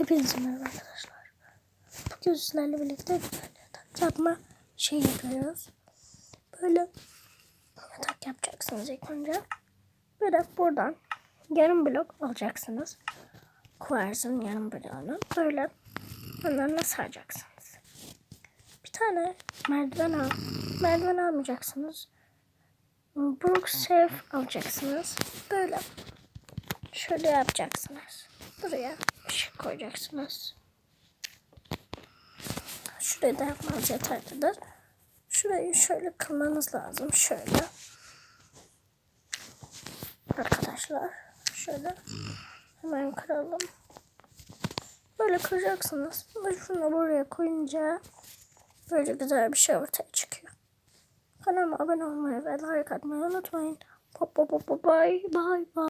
Hepinize merhaba arkadaşlar. Bugün sizlerle birlikte bir tane yatak yapma şey yapıyoruz. Böyle yatak yapacaksınız ilk önce. Böyle buradan yarım blok alacaksınız. Kuvarsın yarım bloğunu. Böyle onlarına saracaksınız. Bir tane merdiven al. Merdiven almayacaksınız. Brook Safe alacaksınız. Böyle şöyle yapacaksınız. Buraya ışık koyacaksınız. Şurayı da yapmanız yeterlidir. Şurayı şöyle kılmanız lazım. Şöyle. Arkadaşlar. Şöyle. Hemen kıralım. Böyle kıracaksınız. Ve şunu buraya koyunca böyle güzel bir şey ortaya çıkıyor. Kanalıma abone olmayı ve like atmayı unutmayın. Bye bye bye bye.